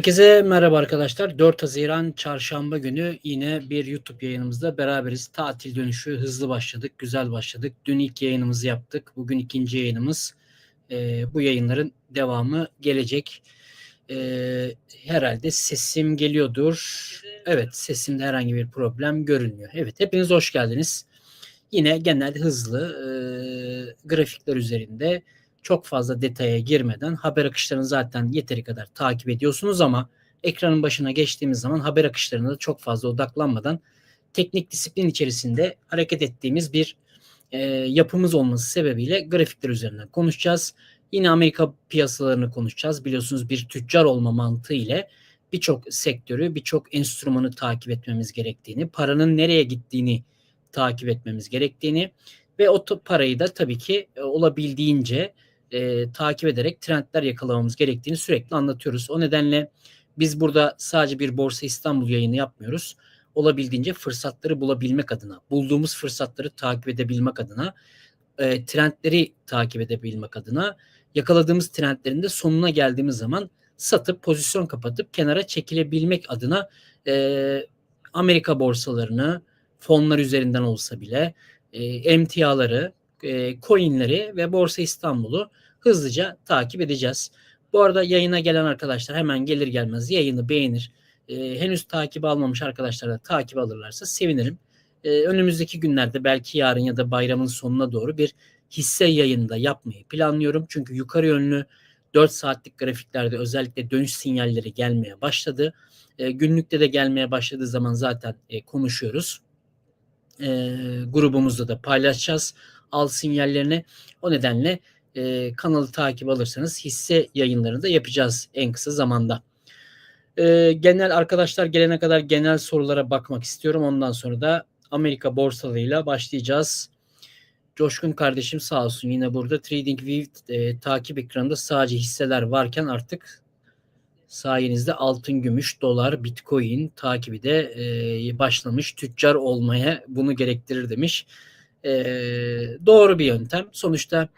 Herkese merhaba arkadaşlar. 4 Haziran Çarşamba günü yine bir YouTube yayınımızda beraberiz. Tatil dönüşü hızlı başladık, güzel başladık. Dün ilk yayınımızı yaptık. Bugün ikinci yayınımız. Ee, bu yayınların devamı gelecek. Ee, herhalde sesim geliyordur. Evet sesimde herhangi bir problem görünmüyor. Evet hepiniz hoş geldiniz. Yine genel hızlı e, grafikler üzerinde çok fazla detaya girmeden haber akışlarını zaten yeteri kadar takip ediyorsunuz ama ekranın başına geçtiğimiz zaman haber akışlarına da çok fazla odaklanmadan teknik disiplin içerisinde hareket ettiğimiz bir e, yapımız olması sebebiyle grafikler üzerinden konuşacağız. Yine Amerika piyasalarını konuşacağız. Biliyorsunuz bir tüccar olma mantığı ile birçok sektörü, birçok enstrümanı takip etmemiz gerektiğini, paranın nereye gittiğini takip etmemiz gerektiğini ve o parayı da tabii ki e, olabildiğince e, takip ederek trendler yakalamamız gerektiğini sürekli anlatıyoruz. O nedenle biz burada sadece bir Borsa İstanbul yayını yapmıyoruz. Olabildiğince fırsatları bulabilmek adına, bulduğumuz fırsatları takip edebilmek adına, e, trendleri takip edebilmek adına, yakaladığımız trendlerin de sonuna geldiğimiz zaman satıp pozisyon kapatıp kenara çekilebilmek adına e, Amerika borsalarını fonlar üzerinden olsa bile e, emtiaları, e, coinleri ve Borsa İstanbul'u hızlıca takip edeceğiz. Bu arada yayına gelen arkadaşlar hemen gelir gelmez yayını beğenir. E, henüz takip almamış arkadaşlar da takip alırlarsa sevinirim. E, önümüzdeki günlerde belki yarın ya da bayramın sonuna doğru bir hisse yayında yapmayı planlıyorum. Çünkü yukarı yönlü 4 saatlik grafiklerde özellikle dönüş sinyalleri gelmeye başladı. E, günlükte de gelmeye başladığı zaman zaten e, konuşuyoruz. E, grubumuzda da paylaşacağız al sinyallerini. O nedenle e, kanalı takip alırsanız hisse yayınlarını da yapacağız en kısa zamanda. E, genel arkadaşlar gelene kadar genel sorulara bakmak istiyorum. Ondan sonra da Amerika borsalarıyla başlayacağız. Coşkun kardeşim sağ olsun yine burada. TradingView e, takip ekranında sadece hisseler varken artık sayenizde altın, gümüş, dolar, bitcoin takibi de e, başlamış. Tüccar olmaya bunu gerektirir demiş. E, doğru bir yöntem. Sonuçta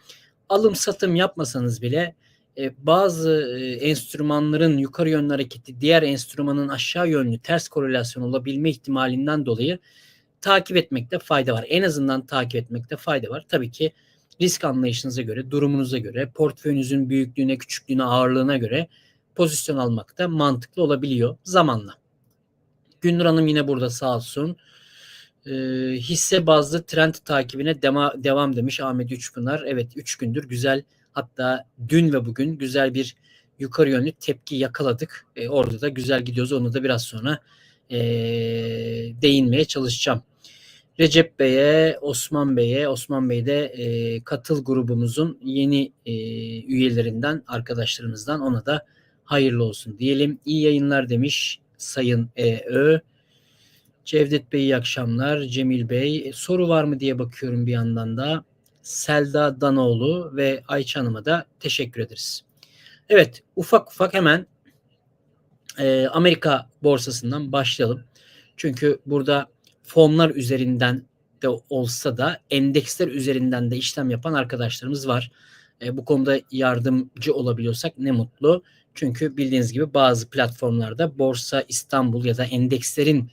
alım satım yapmasanız bile e, bazı e, enstrümanların yukarı yönlü hareketi diğer enstrümanın aşağı yönlü ters korelasyon olabilme ihtimalinden dolayı takip etmekte fayda var. En azından takip etmekte fayda var. Tabii ki risk anlayışınıza göre, durumunuza göre, portföyünüzün büyüklüğüne, küçüklüğüne, ağırlığına göre pozisyon almak da mantıklı olabiliyor zamanla. Gündür Hanım yine burada sağ olsun. E, hisse bazlı trend takibine dema, devam demiş Ahmet Üçpınar. Evet 3 üç gündür güzel hatta dün ve bugün güzel bir yukarı yönlü tepki yakaladık. E, orada da güzel gidiyoruz. Onu da biraz sonra e, değinmeye çalışacağım. Recep Bey'e, Osman Bey'e, Osman Bey de e, katıl grubumuzun yeni e, üyelerinden, arkadaşlarımızdan ona da hayırlı olsun diyelim. İyi yayınlar demiş Sayın E.Ö. Cevdet Bey iyi akşamlar. Cemil Bey e, soru var mı diye bakıyorum bir yandan da. Selda Danoğlu ve Ayça Hanım'a da teşekkür ederiz. Evet ufak ufak hemen e, Amerika borsasından başlayalım. Çünkü burada fonlar üzerinden de olsa da endeksler üzerinden de işlem yapan arkadaşlarımız var. E, bu konuda yardımcı olabiliyorsak ne mutlu. Çünkü bildiğiniz gibi bazı platformlarda Borsa İstanbul ya da endekslerin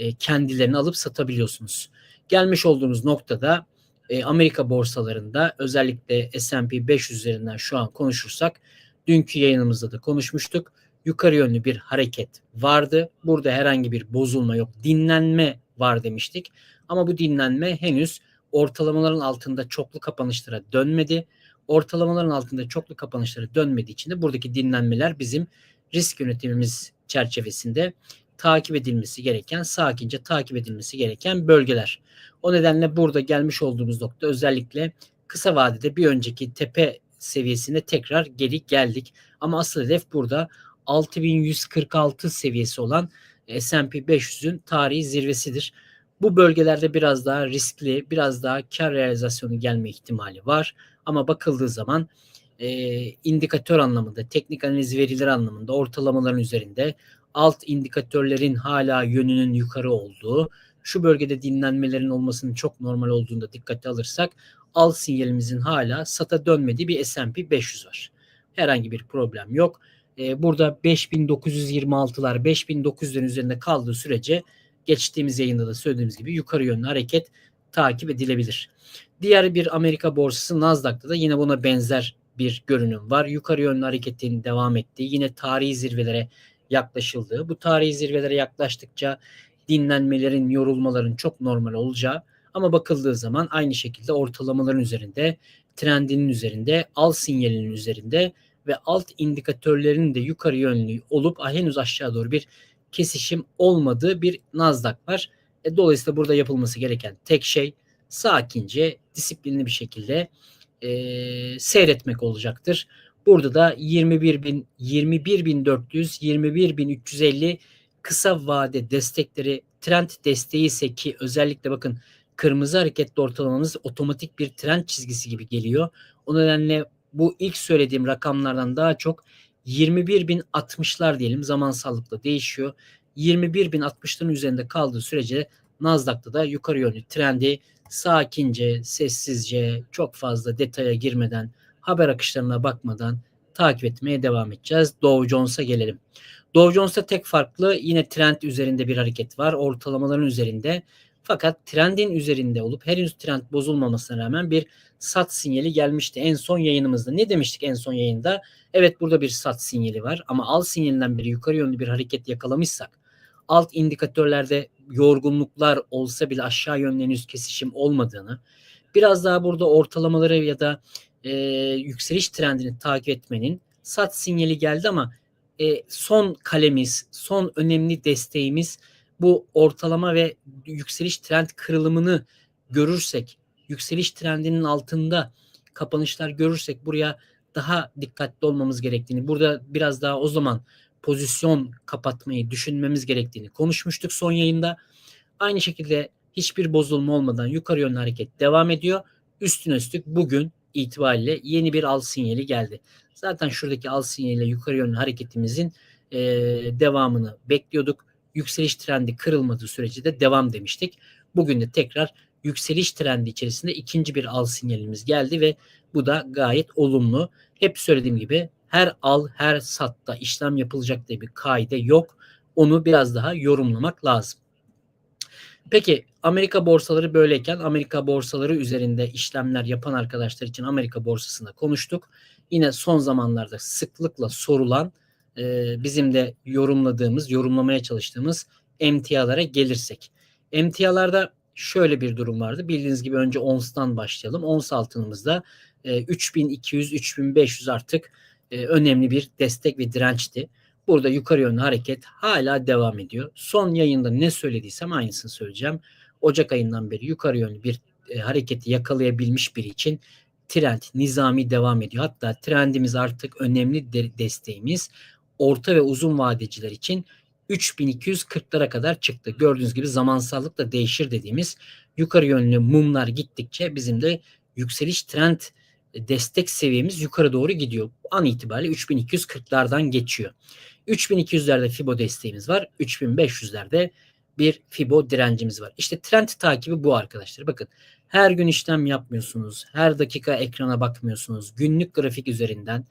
e, kendilerini alıp satabiliyorsunuz. Gelmiş olduğunuz noktada e, Amerika borsalarında özellikle S&P 500 üzerinden şu an konuşursak dünkü yayınımızda da konuşmuştuk. Yukarı yönlü bir hareket vardı. Burada herhangi bir bozulma yok. Dinlenme var demiştik. Ama bu dinlenme henüz ortalamaların altında çoklu kapanışlara dönmedi. Ortalamaların altında çoklu kapanışlara dönmediği için de buradaki dinlenmeler bizim risk yönetimimiz çerçevesinde takip edilmesi gereken, sakince takip edilmesi gereken bölgeler. O nedenle burada gelmiş olduğumuz nokta özellikle kısa vadede bir önceki tepe seviyesine tekrar geri geldik. Ama asıl hedef burada 6146 seviyesi olan S&P 500'ün tarihi zirvesidir. Bu bölgelerde biraz daha riskli, biraz daha kar realizasyonu gelme ihtimali var. Ama bakıldığı zaman e, indikatör anlamında, teknik analiz verileri anlamında ortalamaların üzerinde alt indikatörlerin hala yönünün yukarı olduğu, şu bölgede dinlenmelerin olmasının çok normal olduğunu da dikkate alırsak al sinyalimizin hala sata dönmediği bir S&P 500 var. Herhangi bir problem yok. e, burada 5926'lar 5900'lerin üzerinde kaldığı sürece geçtiğimiz yayında da söylediğimiz gibi yukarı yönlü hareket takip edilebilir. Diğer bir Amerika borsası Nasdaq'ta da yine buna benzer bir görünüm var. Yukarı yönlü hareketin devam ettiği, yine tarihi zirvelere yaklaşıldığı. Bu tarihi zirvelere yaklaştıkça dinlenmelerin, yorulmaların çok normal olacağı ama bakıldığı zaman aynı şekilde ortalamaların üzerinde, trendinin üzerinde, al sinyalinin üzerinde ve alt indikatörlerin de yukarı yönlü olup henüz aşağı doğru bir kesişim olmadığı bir Nasdaq var. E, dolayısıyla burada yapılması gereken tek şey sakince, disiplinli bir şekilde e, seyretmek olacaktır. Burada da 21.000, 21.400, 21.350 kısa vade destekleri trend desteği ise ki özellikle bakın kırmızı hareketli ortalamamız otomatik bir trend çizgisi gibi geliyor. O nedenle bu ilk söylediğim rakamlardan daha çok 21.060'lar diyelim zamansallıkla değişiyor. 21.060'ların üzerinde kaldığı sürece Nasdaq'ta da yukarı yönlü trendi sakince, sessizce, çok fazla detaya girmeden, haber akışlarına bakmadan takip etmeye devam edeceğiz. Dow Jones'a gelelim. Dow Jones'ta tek farklı yine trend üzerinde bir hareket var. Ortalamaların üzerinde. Fakat trendin üzerinde olup henüz trend bozulmamasına rağmen bir sat sinyali gelmişti en son yayınımızda. Ne demiştik en son yayında? Evet burada bir sat sinyali var ama al sinyalinden beri yukarı yönlü bir hareket yakalamışsak alt indikatörlerde yorgunluklar olsa bile aşağı yönlü henüz kesişim olmadığını biraz daha burada ortalamaları ya da e, yükseliş trendini takip etmenin sat sinyali geldi ama e, son kalemiz, son önemli desteğimiz bu ortalama ve yükseliş trend kırılımını görürsek, yükseliş trendinin altında kapanışlar görürsek buraya daha dikkatli olmamız gerektiğini, burada biraz daha o zaman pozisyon kapatmayı düşünmemiz gerektiğini konuşmuştuk son yayında. Aynı şekilde hiçbir bozulma olmadan yukarı yönlü hareket devam ediyor. Üstüne üstlük bugün itibariyle yeni bir al sinyali geldi. Zaten şuradaki al sinyaliyle yukarı yönlü hareketimizin e, devamını bekliyorduk. Yükseliş trendi kırılmadığı sürece de devam demiştik. Bugün de tekrar yükseliş trendi içerisinde ikinci bir al sinyalimiz geldi ve bu da gayet olumlu. Hep söylediğim gibi her al her satta işlem yapılacak diye bir kaide yok. Onu biraz daha yorumlamak lazım. Peki Amerika borsaları böyleyken Amerika borsaları üzerinde işlemler yapan arkadaşlar için Amerika borsasında konuştuk. Yine son zamanlarda sıklıkla sorulan e, bizim de yorumladığımız, yorumlamaya çalıştığımız emtialara gelirsek. Emtialarda şöyle bir durum vardı. Bildiğiniz gibi önce onstan başlayalım. Ons altınımızda e, 3200-3500 artık e, önemli bir destek ve dirençti. Burada yukarı yönlü hareket hala devam ediyor. Son yayında ne söylediysem aynısını söyleyeceğim. Ocak ayından beri yukarı yönlü bir e, hareketi yakalayabilmiş biri için trend nizami devam ediyor. Hatta trendimiz artık önemli de, desteğimiz orta ve uzun vadeciler için 3240'lara kadar çıktı. Gördüğünüz gibi zamansallık da değişir dediğimiz yukarı yönlü mumlar gittikçe bizim de yükseliş trend destek seviyemiz yukarı doğru gidiyor. An itibariyle 3240'lardan geçiyor. 3200'lerde Fibo desteğimiz var. 3500'lerde bir Fibo direncimiz var. İşte trend takibi bu arkadaşlar. Bakın her gün işlem yapmıyorsunuz. Her dakika ekrana bakmıyorsunuz. Günlük grafik üzerinden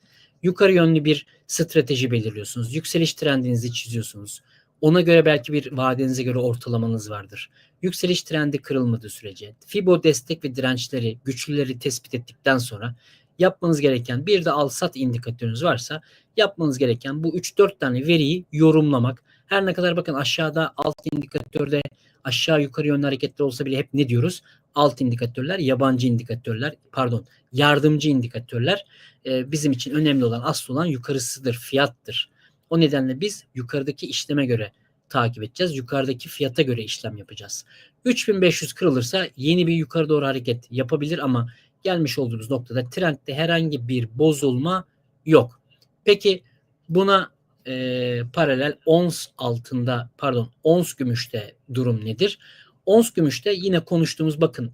yukarı yönlü bir strateji belirliyorsunuz. Yükseliş trendinizi çiziyorsunuz. Ona göre belki bir vadenize göre ortalamanız vardır. Yükseliş trendi kırılmadığı sürece Fibo destek ve dirençleri, güçlüleri tespit ettikten sonra yapmanız gereken bir de al sat indikatörünüz varsa yapmanız gereken bu 3-4 tane veriyi yorumlamak. Her ne kadar bakın aşağıda alt indikatörde aşağı yukarı yönlü hareketler olsa bile hep ne diyoruz? Alt indikatörler, yabancı indikatörler, pardon yardımcı indikatörler e, bizim için önemli olan, asıl olan yukarısıdır, fiyattır. O nedenle biz yukarıdaki işleme göre takip edeceğiz. Yukarıdaki fiyata göre işlem yapacağız. 3500 kırılırsa yeni bir yukarı doğru hareket yapabilir ama gelmiş olduğumuz noktada trendde herhangi bir bozulma yok. Peki buna e, paralel ons altında pardon ons gümüşte durum nedir? Ons gümüşte yine konuştuğumuz bakın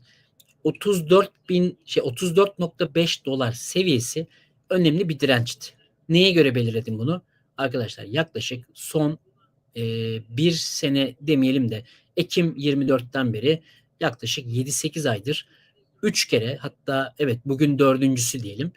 34 bin şey 34.5 dolar seviyesi önemli bir dirençti. Neye göre belirledim bunu? Arkadaşlar yaklaşık son e, bir sene demeyelim de Ekim 24'ten beri yaklaşık 7-8 aydır 3 kere hatta evet bugün dördüncüsü diyelim.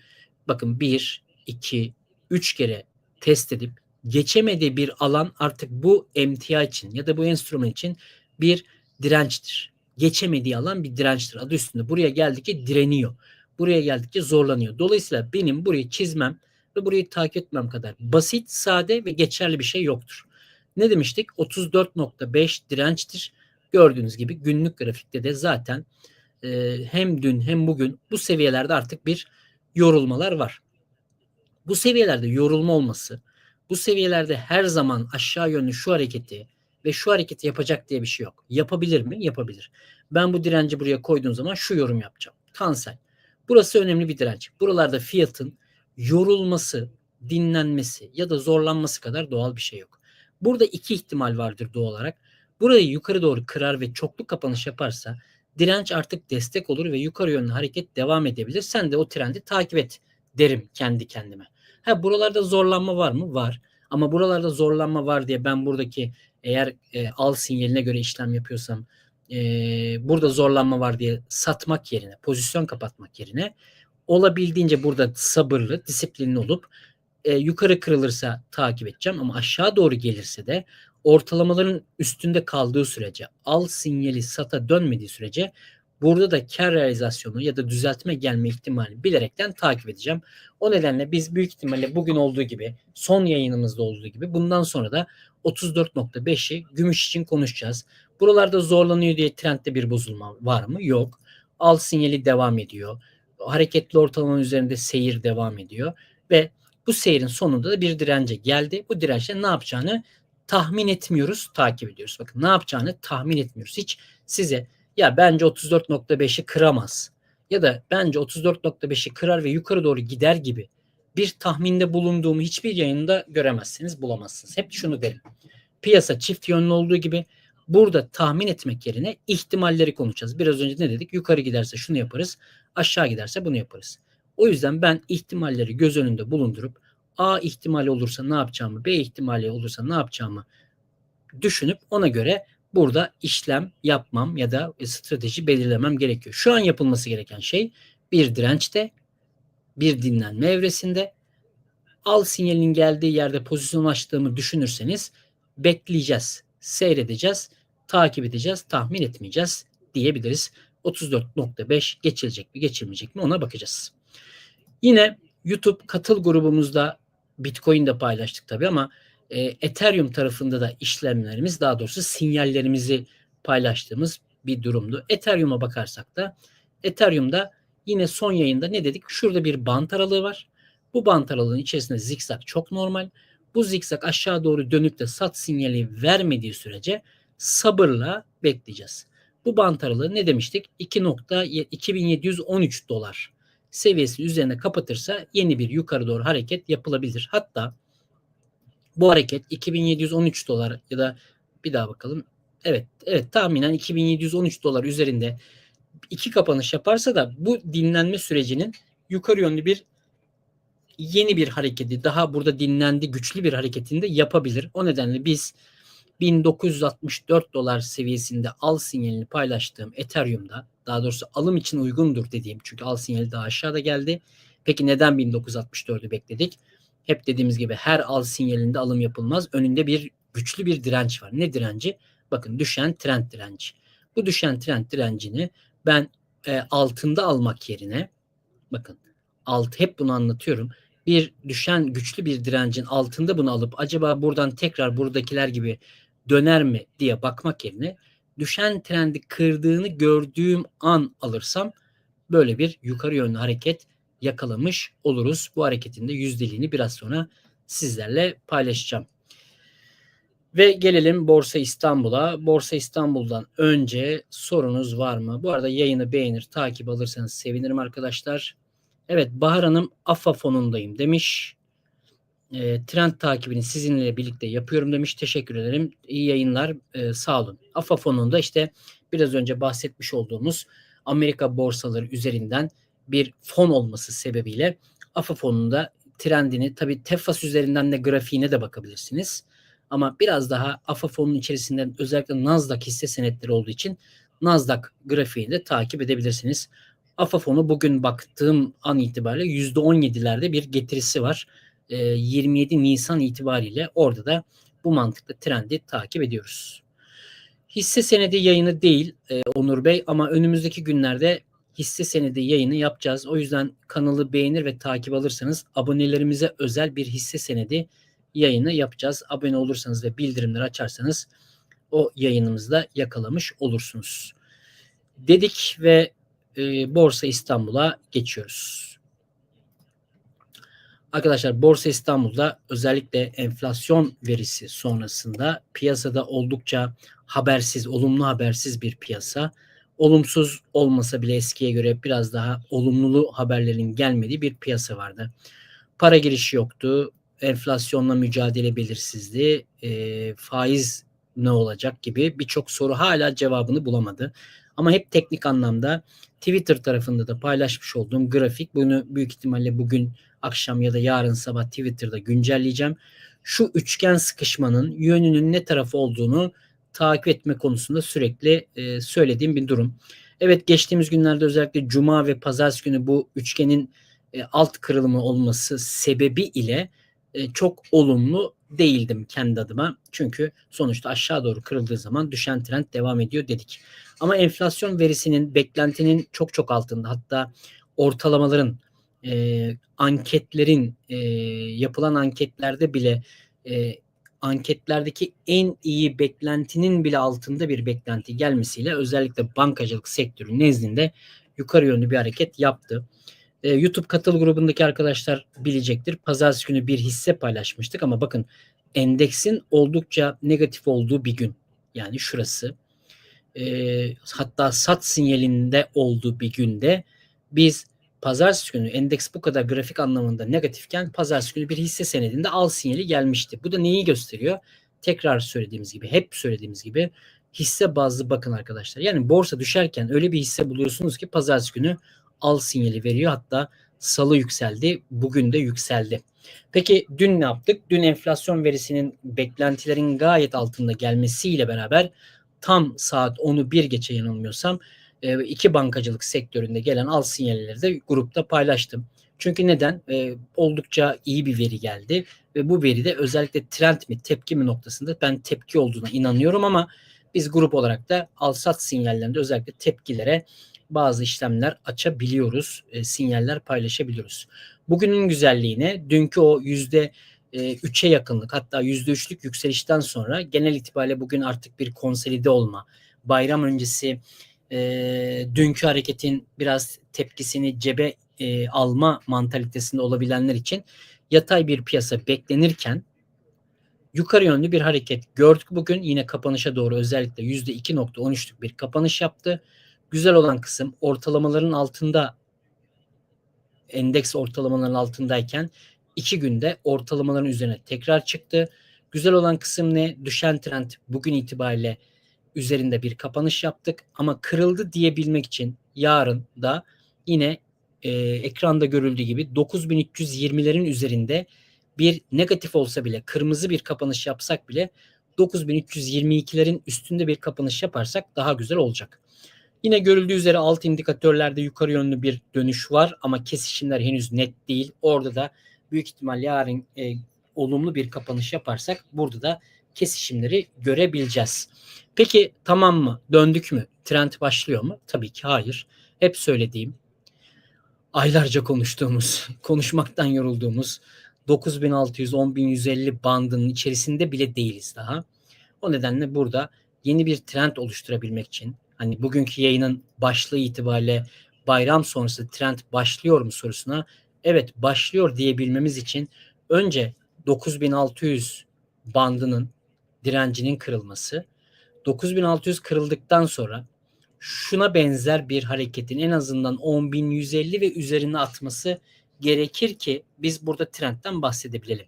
Bakın 1, 2, 3 kere test edip geçemediği bir alan artık bu emtia için ya da bu enstrüman için bir dirençtir. Geçemediği alan bir dirençtir. Adı üstünde. Buraya geldikçe direniyor. Buraya geldikçe zorlanıyor. Dolayısıyla benim burayı çizmem ve burayı takip etmem kadar basit, sade ve geçerli bir şey yoktur. Ne demiştik? 34.5 dirençtir. Gördüğünüz gibi günlük grafikte de zaten e, hem dün hem bugün bu seviyelerde artık bir yorulmalar var. Bu seviyelerde yorulma olması, bu seviyelerde her zaman aşağı yönlü şu hareketi ve şu hareketi yapacak diye bir şey yok. Yapabilir mi? Yapabilir. Ben bu direnci buraya koyduğum zaman şu yorum yapacağım. Tansel. Burası önemli bir direnç. Buralarda fiyatın yorulması, dinlenmesi ya da zorlanması kadar doğal bir şey yok. Burada iki ihtimal vardır doğal olarak. Burayı yukarı doğru kırar ve çoklu kapanış yaparsa direnç artık destek olur ve yukarı yönlü hareket devam edebilir. Sen de o trendi takip et derim kendi kendime. Ha buralarda zorlanma var mı? Var. Ama buralarda zorlanma var diye ben buradaki eğer e, al sinyaline göre işlem yapıyorsam e, burada zorlanma var diye satmak yerine, pozisyon kapatmak yerine olabildiğince burada sabırlı, disiplinli olup e, yukarı kırılırsa takip edeceğim ama aşağı doğru gelirse de ortalamaların üstünde kaldığı sürece, al sinyali sata dönmediği sürece burada da kar realizasyonu ya da düzeltme gelme ihtimali bilerekten takip edeceğim. O nedenle biz büyük ihtimalle bugün olduğu gibi son yayınımızda olduğu gibi bundan sonra da 34.5'i gümüş için konuşacağız. Buralarda zorlanıyor diye trendde bir bozulma var mı? Yok. Al sinyali devam ediyor. Hareketli ortalama üzerinde seyir devam ediyor ve bu seyrin sonunda da bir dirence geldi. Bu dirençle ne yapacağını tahmin etmiyoruz, takip ediyoruz. Bakın ne yapacağını tahmin etmiyoruz. Hiç size ya bence 34.5'i kıramaz ya da bence 34.5'i kırar ve yukarı doğru gider gibi bir tahminde bulunduğumu hiçbir yayında göremezsiniz, bulamazsınız. Hep şunu derim. Piyasa çift yönlü olduğu gibi burada tahmin etmek yerine ihtimalleri konuşacağız. Biraz önce ne dedik? Yukarı giderse şunu yaparız, aşağı giderse bunu yaparız. O yüzden ben ihtimalleri göz önünde bulundurup A ihtimali olursa ne yapacağımı, B ihtimali olursa ne yapacağımı düşünüp ona göre burada işlem yapmam ya da strateji belirlemem gerekiyor. Şu an yapılması gereken şey bir dirençte, bir dinlenme evresinde al sinyalinin geldiği yerde pozisyon açtığımı düşünürseniz bekleyeceğiz, seyredeceğiz, takip edeceğiz, tahmin etmeyeceğiz diyebiliriz. 34.5 geçilecek mi geçilmeyecek mi ona bakacağız. Yine YouTube katıl grubumuzda Bitcoin de paylaştık tabii ama e, Ethereum tarafında da işlemlerimiz daha doğrusu sinyallerimizi paylaştığımız bir durumdu. Ethereum'a bakarsak da Ethereum'da yine son yayında ne dedik? Şurada bir bant aralığı var. Bu bant aralığının içerisinde zikzak çok normal. Bu zikzak aşağı doğru dönüp de sat sinyali vermediği sürece sabırla bekleyeceğiz. Bu bant aralığı ne demiştik? 2.2713 dolar seviyesi üzerine kapatırsa yeni bir yukarı doğru hareket yapılabilir. Hatta bu hareket 2713 dolar ya da bir daha bakalım. Evet, evet tahminen 2713 dolar üzerinde iki kapanış yaparsa da bu dinlenme sürecinin yukarı yönlü bir yeni bir hareketi daha burada dinlendi güçlü bir hareketinde yapabilir. O nedenle biz 1964 dolar seviyesinde al sinyalini paylaştığım Ethereum'da daha doğrusu alım için uygundur dediğim çünkü al sinyali daha aşağıda geldi. Peki neden 1964'ü bekledik? Hep dediğimiz gibi her al sinyalinde alım yapılmaz. Önünde bir güçlü bir direnç var. Ne direnci? Bakın düşen trend direnci. Bu düşen trend direncini ben e, altında almak yerine bakın alt hep bunu anlatıyorum. Bir düşen güçlü bir direncin altında bunu alıp acaba buradan tekrar buradakiler gibi döner mi diye bakmak yerine düşen trendi kırdığını gördüğüm an alırsam böyle bir yukarı yönlü hareket yakalamış oluruz. Bu hareketin de yüzdeliğini biraz sonra sizlerle paylaşacağım. Ve gelelim Borsa İstanbul'a. Borsa İstanbul'dan önce sorunuz var mı? Bu arada yayını beğenir, takip alırsanız sevinirim arkadaşlar. Evet Bahar Hanım AFA fonundayım demiş. E, trend takibini sizinle birlikte yapıyorum demiş. Teşekkür ederim. İyi yayınlar. E, sağ olun. AFA fonunda işte biraz önce bahsetmiş olduğumuz Amerika borsaları üzerinden bir fon olması sebebiyle AFA fonunda trendini tabi Tefas üzerinden de grafiğine de bakabilirsiniz. Ama biraz daha AFA fonunun içerisinden özellikle Nasdaq hisse senetleri olduğu için Nasdaq grafiğini de takip edebilirsiniz. AFA fonu bugün baktığım an itibariyle %17'lerde bir getirisi var. e, 27 Nisan itibariyle orada da bu mantıklı trendi takip ediyoruz. Hisse senedi yayını değil e, Onur Bey ama önümüzdeki günlerde hisse senedi yayını yapacağız. O yüzden kanalı beğenir ve takip alırsanız abonelerimize özel bir hisse senedi yayını yapacağız. Abone olursanız ve bildirimleri açarsanız o yayınımızda yakalamış olursunuz. Dedik ve e, Borsa İstanbul'a geçiyoruz. Arkadaşlar Borsa İstanbul'da özellikle enflasyon verisi sonrasında piyasada oldukça habersiz, olumlu habersiz bir piyasa. Olumsuz olmasa bile eskiye göre biraz daha olumlulu haberlerin gelmediği bir piyasa vardı. Para girişi yoktu, enflasyonla mücadele belirsizliği, e, faiz ne olacak gibi birçok soru hala cevabını bulamadı. Ama hep teknik anlamda Twitter tarafında da paylaşmış olduğum grafik bunu büyük ihtimalle bugün akşam ya da yarın sabah Twitter'da güncelleyeceğim. Şu üçgen sıkışmanın yönünün ne tarafı olduğunu takip etme konusunda sürekli e, söylediğim bir durum. Evet geçtiğimiz günlerde özellikle cuma ve pazartesi günü bu üçgenin e, alt kırılımı olması sebebi ile e, çok olumlu değildim kendi adıma. Çünkü sonuçta aşağı doğru kırıldığı zaman düşen trend devam ediyor dedik. Ama enflasyon verisinin beklentinin çok çok altında hatta ortalamaların e, anketlerin e, yapılan anketlerde bile e, anketlerdeki en iyi beklentinin bile altında bir beklenti gelmesiyle özellikle bankacılık sektörü nezdinde yukarı yönlü bir hareket yaptı. E, YouTube katıl grubundaki arkadaşlar bilecektir. Pazartesi günü bir hisse paylaşmıştık ama bakın endeksin oldukça negatif olduğu bir gün. Yani şurası. E, hatta sat sinyalinde olduğu bir günde biz pazartesi günü endeks bu kadar grafik anlamında negatifken pazartesi günü bir hisse senedinde al sinyali gelmişti. Bu da neyi gösteriyor? Tekrar söylediğimiz gibi, hep söylediğimiz gibi hisse bazlı bakın arkadaşlar. Yani borsa düşerken öyle bir hisse buluyorsunuz ki pazartesi günü al sinyali veriyor. Hatta salı yükseldi, bugün de yükseldi. Peki dün ne yaptık? Dün enflasyon verisinin beklentilerin gayet altında gelmesiyle beraber tam saat 10'u bir geçe yanılmıyorsam e, iki bankacılık sektöründe gelen al sinyalleri de grupta paylaştım. Çünkü neden? E, oldukça iyi bir veri geldi ve bu veride özellikle trend mi tepki mi noktasında ben tepki olduğuna inanıyorum ama biz grup olarak da al sat sinyallerinde özellikle tepkilere bazı işlemler açabiliyoruz, e, sinyaller paylaşabiliyoruz. Bugünün güzelliğine dünkü o yüzde 3'e yakınlık hatta yüzde 3'lük yükselişten sonra genel itibariyle bugün artık bir konsolide olma, bayram öncesi e, dünkü hareketin biraz tepkisini cebe e, alma mantalitesinde olabilenler için yatay bir piyasa beklenirken yukarı yönlü bir hareket gördük bugün. Yine kapanışa doğru özellikle %2.13'lük bir kapanış yaptı. Güzel olan kısım ortalamaların altında endeks ortalamaların altındayken iki günde ortalamaların üzerine tekrar çıktı. Güzel olan kısım ne? Düşen trend bugün itibariyle üzerinde bir kapanış yaptık ama kırıldı diyebilmek için yarın da yine e, ekranda görüldüğü gibi 9320'lerin üzerinde bir negatif olsa bile kırmızı bir kapanış yapsak bile 9322'lerin üstünde bir kapanış yaparsak daha güzel olacak. Yine görüldüğü üzere alt indikatörlerde yukarı yönlü bir dönüş var ama kesişimler henüz net değil. Orada da büyük ihtimal yarın e, olumlu bir kapanış yaparsak burada da kesişimleri görebileceğiz. Peki tamam mı? Döndük mü? Trend başlıyor mu? Tabii ki hayır. Hep söylediğim, aylarca konuştuğumuz, konuşmaktan yorulduğumuz 9600-10150 bandının içerisinde bile değiliz daha. O nedenle burada yeni bir trend oluşturabilmek için hani bugünkü yayının başlığı itibariyle bayram sonrası trend başlıyor mu sorusuna evet başlıyor diyebilmemiz için önce 9600 bandının direncinin kırılması 9600 kırıldıktan sonra şuna benzer bir hareketin en azından 10.150 ve üzerine atması gerekir ki biz burada trendten bahsedebilelim.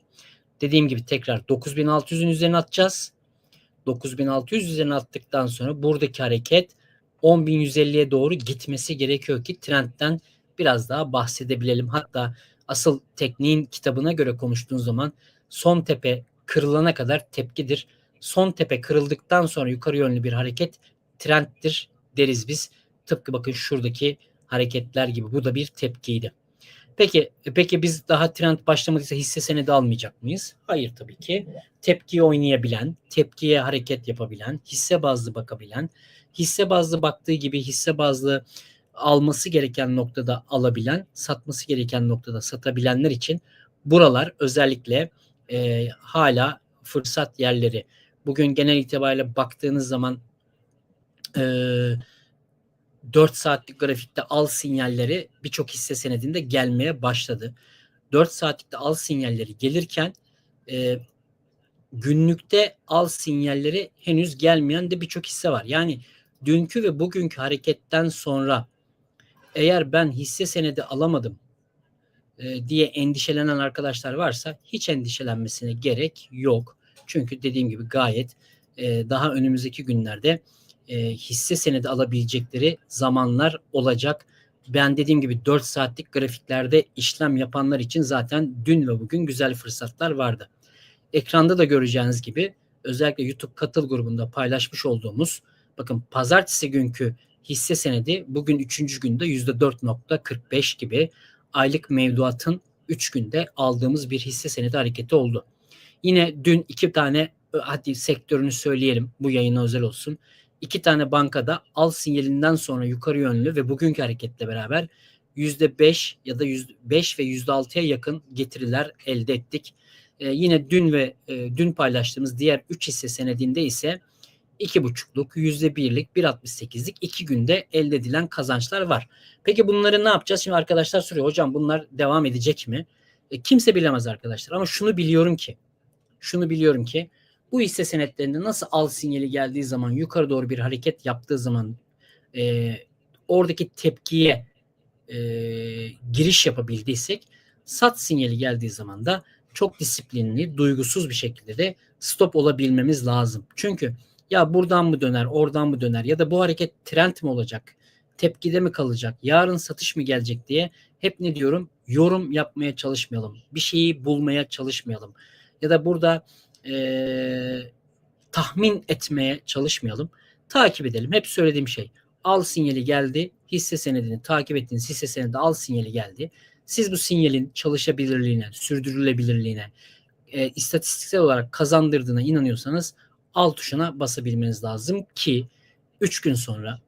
Dediğim gibi tekrar 9600'ün üzerine atacağız. 9600 üzerine attıktan sonra buradaki hareket 10.150'ye doğru gitmesi gerekiyor ki trendten biraz daha bahsedebilelim. Hatta asıl tekniğin kitabına göre konuştuğun zaman son tepe kırılana kadar tepkidir son tepe kırıldıktan sonra yukarı yönlü bir hareket trendtir deriz biz. Tıpkı bakın şuradaki hareketler gibi. Bu da bir tepkiydi. Peki peki biz daha trend başlamadıysa hisse senedi almayacak mıyız? Hayır tabii ki. Tepkiye oynayabilen, tepkiye hareket yapabilen, hisse bazlı bakabilen, hisse bazlı baktığı gibi hisse bazlı alması gereken noktada alabilen, satması gereken noktada satabilenler için buralar özellikle e, hala fırsat yerleri. Bugün genel itibariyle baktığınız zaman e, 4 saatlik grafikte al sinyalleri birçok hisse senedinde gelmeye başladı. 4 saatlikte al sinyalleri gelirken e, günlükte al sinyalleri henüz gelmeyen de birçok hisse var. Yani dünkü ve bugünkü hareketten sonra eğer ben hisse senedi alamadım e, diye endişelenen arkadaşlar varsa hiç endişelenmesine gerek yok. Çünkü dediğim gibi gayet e, daha önümüzdeki günlerde e, hisse senedi alabilecekleri zamanlar olacak. Ben dediğim gibi 4 saatlik grafiklerde işlem yapanlar için zaten dün ve bugün güzel fırsatlar vardı. Ekranda da göreceğiniz gibi özellikle YouTube katıl grubunda paylaşmış olduğumuz bakın pazartesi günkü hisse senedi bugün 3. günde %4.45 gibi aylık mevduatın 3 günde aldığımız bir hisse senedi hareketi oldu. Yine dün iki tane hadi sektörünü söyleyelim bu yayına özel olsun. İki tane bankada al sinyalinden sonra yukarı yönlü ve bugünkü hareketle beraber %5 ya da %5 ve %6'ya yakın getiriler elde ettik. Ee, yine dün ve e, dün paylaştığımız diğer 3 hisse senedinde ise 2,5'luk, %1'lik, 1,68'lik 2 günde elde edilen kazançlar var. Peki bunları ne yapacağız? Şimdi arkadaşlar soruyor hocam bunlar devam edecek mi? E, kimse bilemez arkadaşlar ama şunu biliyorum ki şunu biliyorum ki bu hisse senetlerinde nasıl al sinyali geldiği zaman yukarı doğru bir hareket yaptığı zaman e, oradaki tepkiye e, giriş yapabildiysek sat sinyali geldiği zaman da çok disiplinli, duygusuz bir şekilde de stop olabilmemiz lazım. Çünkü ya buradan mı döner, oradan mı döner ya da bu hareket trend mi olacak, tepkide mi kalacak, yarın satış mı gelecek diye hep ne diyorum? Yorum yapmaya çalışmayalım. Bir şeyi bulmaya çalışmayalım. Ya da burada e, tahmin etmeye çalışmayalım. Takip edelim. Hep söylediğim şey. Al sinyali geldi. Hisse senedini takip ettiğiniz hisse senedi al sinyali geldi. Siz bu sinyalin çalışabilirliğine, sürdürülebilirliğine, e, istatistiksel olarak kazandırdığına inanıyorsanız al tuşuna basabilmeniz lazım ki 3 gün sonra,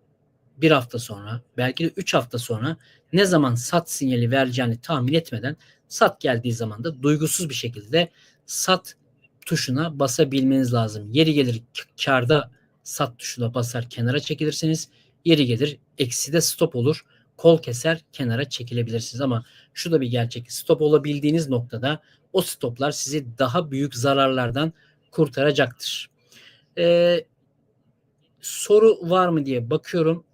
bir hafta sonra, belki de 3 hafta sonra ne zaman sat sinyali vereceğini tahmin etmeden sat geldiği zaman da duygusuz bir şekilde sat tuşuna basabilmeniz lazım. Yeri gelir karda sat tuşuna basar kenara çekilirsiniz. Yeri gelir eksi de stop olur. Kol keser kenara çekilebilirsiniz ama şu da bir gerçek. Stop olabildiğiniz noktada o stoplar sizi daha büyük zararlardan kurtaracaktır. Ee, soru var mı diye bakıyorum.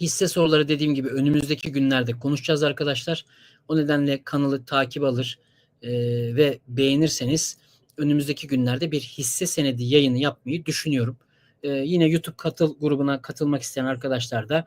Hisse soruları dediğim gibi önümüzdeki günlerde konuşacağız arkadaşlar. O nedenle kanalı takip alır e, ve beğenirseniz önümüzdeki günlerde bir hisse senedi yayını yapmayı düşünüyorum. Ee, yine YouTube katıl grubuna katılmak isteyen arkadaşlar da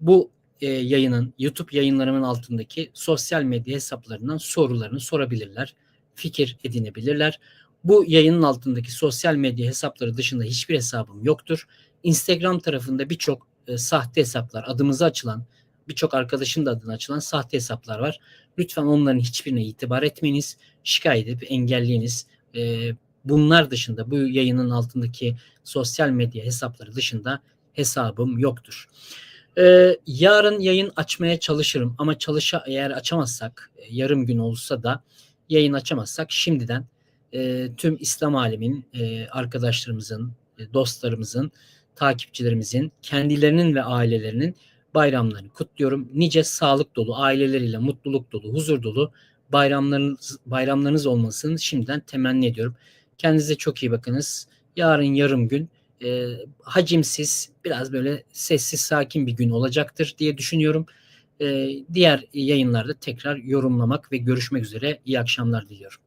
bu e, yayının YouTube yayınlarımın altındaki sosyal medya hesaplarından sorularını sorabilirler. Fikir edinebilirler. Bu yayının altındaki sosyal medya hesapları dışında hiçbir hesabım yoktur. Instagram tarafında birçok e, sahte hesaplar, adımıza açılan, birçok arkadaşın da adına açılan sahte hesaplar var. Lütfen onların hiçbirine itibar etmeyiniz, şikayet edip engelleyiniz. E, bunlar dışında bu yayının altındaki sosyal medya hesapları dışında hesabım yoktur. E, yarın yayın açmaya çalışırım ama çalışa eğer açamazsak e, yarım gün olsa da yayın açamazsak şimdiden e, tüm İslam alemin e, arkadaşlarımızın, e, dostlarımızın, takipçilerimizin, kendilerinin ve ailelerinin bayramlarını kutluyorum. Nice sağlık dolu, aileleriyle mutluluk dolu, huzur dolu bayramlarınız, bayramlarınız olmasını şimdiden temenni ediyorum. Kendinize çok iyi bakınız. Yarın yarım gün e, hacimsiz, biraz böyle sessiz, sakin bir gün olacaktır diye düşünüyorum. E, diğer yayınlarda tekrar yorumlamak ve görüşmek üzere. İyi akşamlar diliyorum.